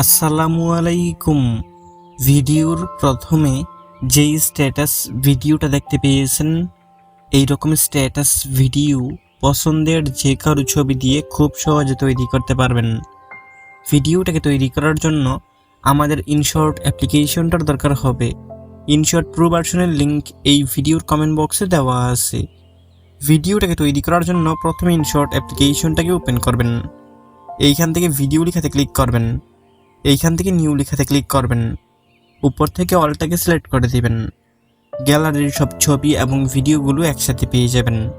আসসালামু আলাইকুম। ভিডিওর প্রথমে যেই স্ট্যাটাস ভিডিওটা দেখতে পেয়েছেন এই রকম স্ট্যাটাস ভিডিও পছন্দের যে কারও ছবি দিয়ে খুব সহজে তৈরি করতে পারবেন। ভিডিওটাকে তৈরি করার জন্য আমাদের ইনশর্ট অ্যাপ্লিকেশনটার দরকার হবে। ইনশর্ট প্রো ভার্সনের লিঙ্ক এই ভিডিওর কমেন্ট বক্সে দেওয়া আছে। ভিডিওটাকে তৈরি করার জন্য প্রথমে ইনশর্ট অ্যাপ্লিকেশনটাকে ওপেন করবেন। এইখান থেকে ভিডিও লেখাতে ক্লিক করবেন। এইখান থেকে নিউ লেখাতে ক্লিক করবেন। উপর থেকে অলটাকে সিলেক্ট করে দেবেন। গ্যালারির সব ছবি এবং ভিডিওগুলো একসাথে পেয়ে যাবেন।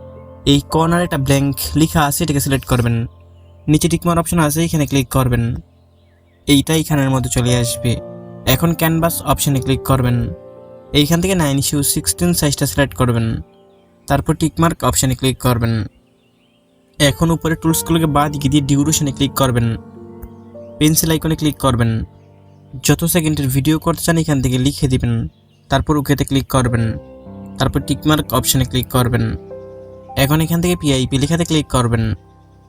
এই কর্নারে একটা ব্ল্যাঙ্ক লেখা আছে, এটাকে সিলেক্ট করবেন। নিচে টিকমার অপশন আছে, এখানে ক্লিক করবেন। এইটা এখানের মধ্যে চলে আসবে। এখন ক্যানভাস অপশানে ক্লিক করবেন। এইখান থেকে নাইন ইস্যু সিক্সটিন সাইজটা সিলেক্ট করবেন। তারপর টিকমার্ক অপশানে ক্লিক করবেন। এখন উপরে টুলসগুলোকে বাদ দিকে দিয়ে ডিউরেশনে ক্লিক করবেন। পেন্সিল আইকনে ক্লিক করবেন। যত সেকেন্ডের ভিডিও করতে চান এখান থেকে লিখে দিবেন। তারপর ওকেতে ক্লিক করবেন। তারপর টিকমার্ক অপশানে ক্লিক করবেন। এখন এখান থেকে পিআইপি লেখাতে ক্লিক করবেন।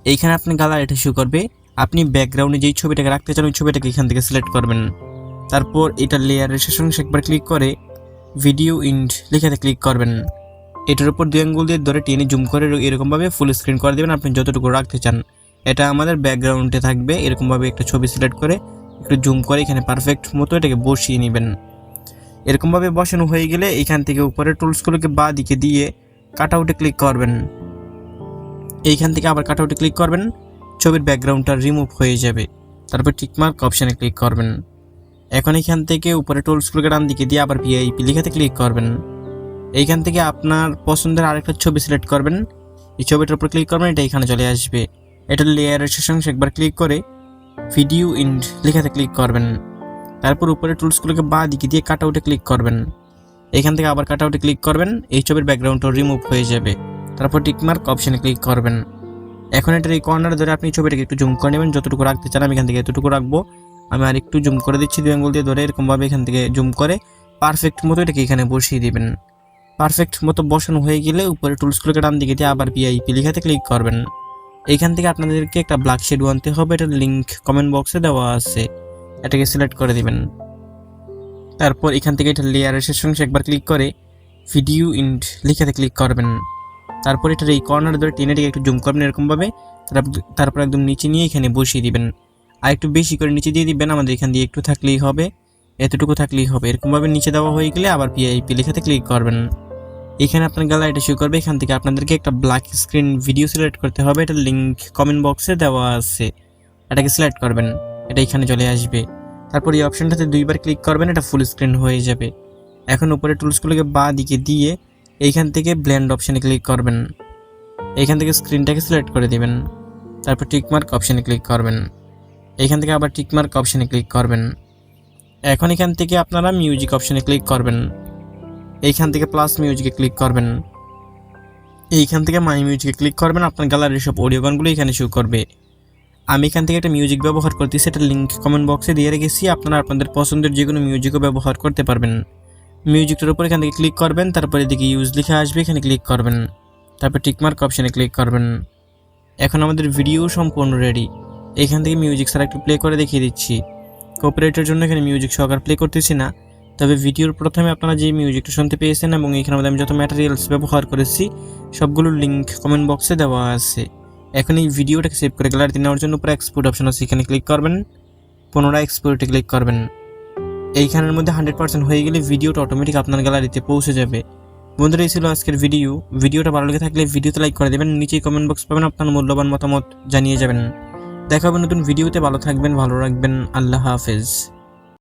এইখানে আপনি গ্যালারিটা শো করবে। আপনি ব্যাকগ্রাউন্ডে যেই ছবিটাকে রাখতে চান, ওই ছবিটাকে এখান থেকে সিলেক্ট করবেন। তারপর এটা লেয়ারের শেষ অংশে একবার ক্লিক করে ভিডিও ইন্ড লেখাতে ক্লিক করবেন। এটার উপর দুই আঙ্গুল দিয়ে ধরে টেনে জুম করে এরকমভাবে ফুল স্ক্রিন করে দেবেন। আপনি যতটুকু রাখতে চান। এটা আমাদের ব্যাকগ্রাউন্ডে থাকবে। এরকমভাবে একটা ছবি সিলেক্ট করে একটু জুম করে এখানে পারফেক্ট মতো এটাকে বসিয়ে নেবেন। এরকমভাবে বসানো হয়ে গেলে এখান থেকে উপরে টুলসগুলোকে বা দিকে দিয়ে কাট আউটে ক্লিক করবেন। এইখান থেকে আবার কাট আউটে ক্লিক করবেন। ছবির ব্যাকগ্রাউন্ডটা রিমুভ হয়ে যাবে। তারপর টিকমার্ক অপশানে ক্লিক করবেন। এখন এখান থেকে উপরে টুলসগুলোকে ডান দিকে দিয়ে আবার ভিআইপি লিখাতে ক্লিক করবেন। এইখান থেকে আপনার পছন্দের আরেকটা ছবি সিলেক্ট করবেন। এই ছবিটার উপর ক্লিক করবেন, এটা এখানে চলে আসবে। এটা লেয়ারের শেষ অংশে একবার ক্লিক করে ভিডিও ইন্ড লেখাতে ক্লিক করবেন। তারপর উপরে টুলসগুলোকে বা দিকে দিয়ে কাট আউটে ক্লিক করবেন। এখান থেকে আবার কাট আউটে ক্লিক করবেন, এই ছবির ব্যাকগ্রাউন্ডটা রিমুভ হয়ে যাবে। তারপর টিকমার্ক অপশানে ক্লিক করবেন। এখন এটার এই কর্নার ধরে আপনি ছবিটাকে একটু জুম করে নেবেন, যতটুকু রাখতে চান আমি এখান থেকে এতটুকু রাখব। আমি আর একটু জুম করে দিচ্ছি, দুই আঙ্গুল দিয়ে ধরে এরকমভাবে এখান থেকে জুম করে পারফেক্ট মতো এটাকে এখানে বসিয়ে দিবেন। পারফেক্ট মতো বসানো হয়ে গেলে উপরে টুলসগুলোকে ডান দিকে দিয়ে আবার পিআইপি লেখাতে ক্লিক করবেন। এইখান থেকে আপনাদেরকে একটা ব্ল্যাক শেডও আনতে হবে, এটার লিঙ্ক কমেন্ট বক্সে দেওয়া আছে। এটাকে সিলেক্ট করে দিবেন। তারপর এখান থেকে এটা লেয়ারের শেষ অংশে একবার ক্লিক করে ভিডিও ইন্ড লেখাতে ক্লিক করবেন। তারপর এটার এই কর্নার ধরে টেনে একটু জুম করবেন এরকমভাবে তারপ- তারপর একদম নিচে নিয়ে এখানে বসিয়ে দিবেন। আর একটু বেশি করে নিচে দিয়ে দিবেন। আমাদের এখান দিয়ে একটু থাকলেই হবে। এতটুকু থাকলেই হবে। এরকমভাবে নিচে দেওয়া হয়ে গেলে আবার পিআইপি লেখাতে ক্লিক করবেন। এখানে আপনার গ্যালারিটা শুরু করবে। এখান থেকে আপনাদেরকে একটা ব্ল্যাক স্ক্রিন ভিডিও সিলেক্ট করতে হবে। এটা লিঙ্ক কমেন্ট বক্সে দেওয়া আছে। এটাকে সিলেক্ট করবেন। এটা এখানে চলে আসবে। তারপর এই অপশানটাতে দুইবার ক্লিক করবেন। এটা ফুল স্ক্রিন হয়ে যাবে। এখন উপরে টুলসগুলোকে বা দিকে দিয়ে এইখান থেকে ব্ল্যান্ড অপশানে ক্লিক করবেন। এখান থেকে স্ক্রিনটাকে সিলেক্ট করে দিবেন। তারপর টিকমার্ক অপশানে ক্লিক করবেন। এইখান থেকে আবার টিকমার্ক অপশানে ক্লিক করবেন। এখন এখান থেকে আপনারা মিউজিক অপশানে ক্লিক করবেন। এইখান থেকে প্লাস মিউজিকে ক্লিক করবেন। এইখান থেকে মাই মিউজিকে ক্লিক করবেন, আপনার গ্যালারির সব অডিও গানগুলো এখানে শো করবে। আমি এখান থেকে একটা মিউজিক ব্যবহার করতেছি, সেটা লিঙ্ক কমেন্ট বক্সে দিয়ে রেখেছি, আপনারা আপনাদের পছন্দের যে কোনো মিউজিকও ব্যবহার করতে পারবেন। মিউজিকটার উপর এখান থেকে ক্লিক করবেন, তারপর এদিকে ইউজ লিখে আসবে, এখানে ক্লিক করবেন। তারপর টিকমার্ক অপশানে ক্লিক করবেন। এখন আমাদের ভিডিও সম্পূর্ণ রেডি এখান থেকে মিউজিক ছাড়া একটু প্লে করে দেখিয়ে দিচ্ছি। কপিরাইটের জন্য এখানে মিউজিক সহকার প্লে করতেছি না। তবে ভিডিওর প্রথমে আপনারা যে মিউজিকটা শুনতে পেয়েছেন এবং এখানে মধ্যে আমি যত ম্যাটেরিয়ালস ব্যবহার করেছি সবগুলোর লিঙ্ক কমেন্ট বক্সে দেওয়া আছে। এখন এই ভিডিওটাকে সেভ করে গ্যালারিতে নেওয়ার জন্য উপরে এক্সপোর্ট অপশন আছে। এখানে ক্লিক করবেন, পুনরায় এক্সপোর্টে ক্লিক করবেন। এইখানের মধ্যে হান্ড্রেড পার্সেন্ট হয়ে গেলে ভিডিওটা অটোমেটিক আপনার গ্যালারিতে পৌঁছে যাবে। বন্ধুরা, এই ছিল আজকের ভিডিও ভিডিওটা ভালো লেগে থাকলে ভিডিওতে লাইক করে দেবেন, নিচেই কমেন্ট বক্স পাবেন, আপনার মূল্যবান মতামত জানিয়ে যাবেন। দেখা হবে নতুন ভিডিওতে ভালো থাকবেন ভালো রাখবেন আল্লাহ হাফেজ।